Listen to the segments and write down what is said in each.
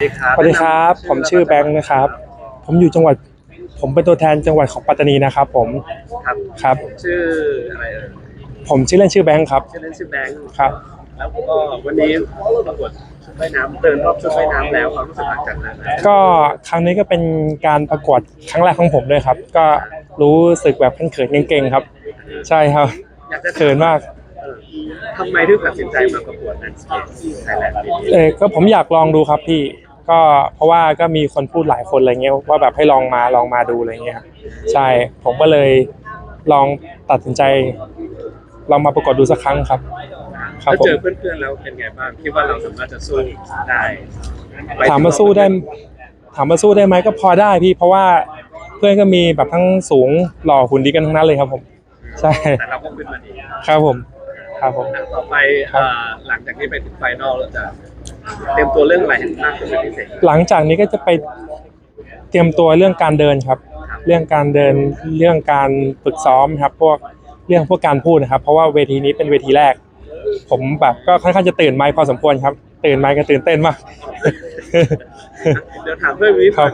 สวัสดีครับสวัสดีครับ ผมชื่อแบงค์นะครับ ผมอยู่จังหวัด ผมเป็นตัวแทนจังหวัดของปัตตานีนะครับ ผมครับครับ ชื่ออะไรเอ่ยผมชื่อเล่นชื่อแบงค์ครับชื่อเล่นชื่อแบงค์ครับ แล้วก็วันนี้ประกวดชุดว่ายน้ำเดินรอบชุดว่ายน้ำแล้วความรู้สึกหลังจากนั้นนะก็ครั้งนี้ก็เป็นการประกวดครั้งแรกของผมด้วยครับ ก็รู้สึกแบบเขินๆเก่งๆครับ ใช่ครับอยากจะถเขินมากเออทำไมถึงตัดสินใจมาประกวดนันสเกตไทยแลนด์ปีนี้เออก็ผมอยากลองดูครับพี่ ก็เพราะว่าก็มีคนพูดหลายคนอะไรเงี้ยว่าแบบให้ลองมาลองมาดูอะไรเงี้ยครับใช่ผมก็เลยลองตัดสินใจลองมาประกวดดูสักครั้งครับ ครับแล้วผมเจอเพื่อนๆแล้วเป็นไงบ้างคิดว่าเราสามารถจะสู้ได้ไปถามมาสู้ได้ ถามมาสู้ได้ไหมก็พอได้พี่เพราะว่าเพื่อนก็มีแบบทั้งสูงหล่อหุ่นดีกันทั้งนั้นเลยครับ ผม ใช่แต่เราก็ขึ้นมาดีครับผม ครับผม ต่อไปเอ่อหลังจากนี้ไปถึงไฟนอลเราจะเตรียมตัวเรื่องอะไรให้มากขึ้นเป็นพิเศษหลังจากนี้ก็จะไปเตรียมตัวเรื่องการเดินครับ เรื่องการเดินเรื่องการฝึกซ้อมครับ พวกเรื่องพวกการพูดนะครับ เพราะว่าเวทีนี้เป็นเวทีแรก ผมแบบก็ค่อนข้างจะตื่นไมค์พอสมควรครับ ตื่นไมค์ก็ตื่นเต้นมากเดี๋ยวถามเพื่อนวิครับ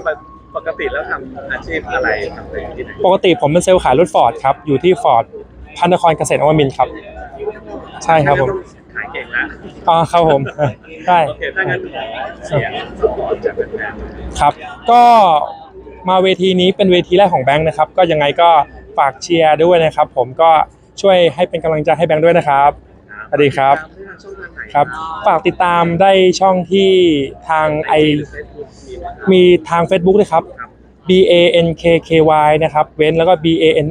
ปกติแล้วทำอาชีพอะไรทำอะไรอยู่ที่ไหนปกติผมเป็นเซลล์ขายรถฟอร์ดครับ อยู่ที่ฟอร์ดพระนครเกษตรนวมินทร์ครับ ใช่ครับผม อ๋อครับผมใช่โอเคถ้างั้นขอเสียงสปอร์ตจากแฟนๆครับ ก็มาเวทีนี้เป็นเวทีแรกของแบงค์นะครับ ก็ยังไงก็ฝากเชียร์ด้วยนะครับ ผมก็ช่วยให้เป็นกำลังใจให้แบงค์ด้วยนะครับสวัสดีครับช่องทางไหนครับ ฝากติดตามได้ช่องที่ทางไอเฟซบุ๊กมีไหมครับ มีทาง Facebook ด้วยครับ ครับ B A N K K Y นะครับ เว้นแล้วก็ B A N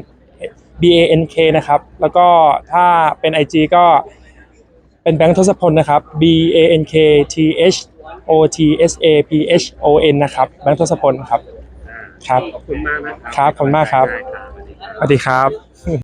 B A N K นะครับ แล้วก็ถ้าเป็น IG ก็ เป็นแบงค์ทศพลนะครับ B A N K T H O T S A P H O N นะครับแบงค์ทศพลครับอ่าครับ ขอบคุณมากนะครับ ครับ ขอบคุณมากครับได้ครับสวัสดีครับ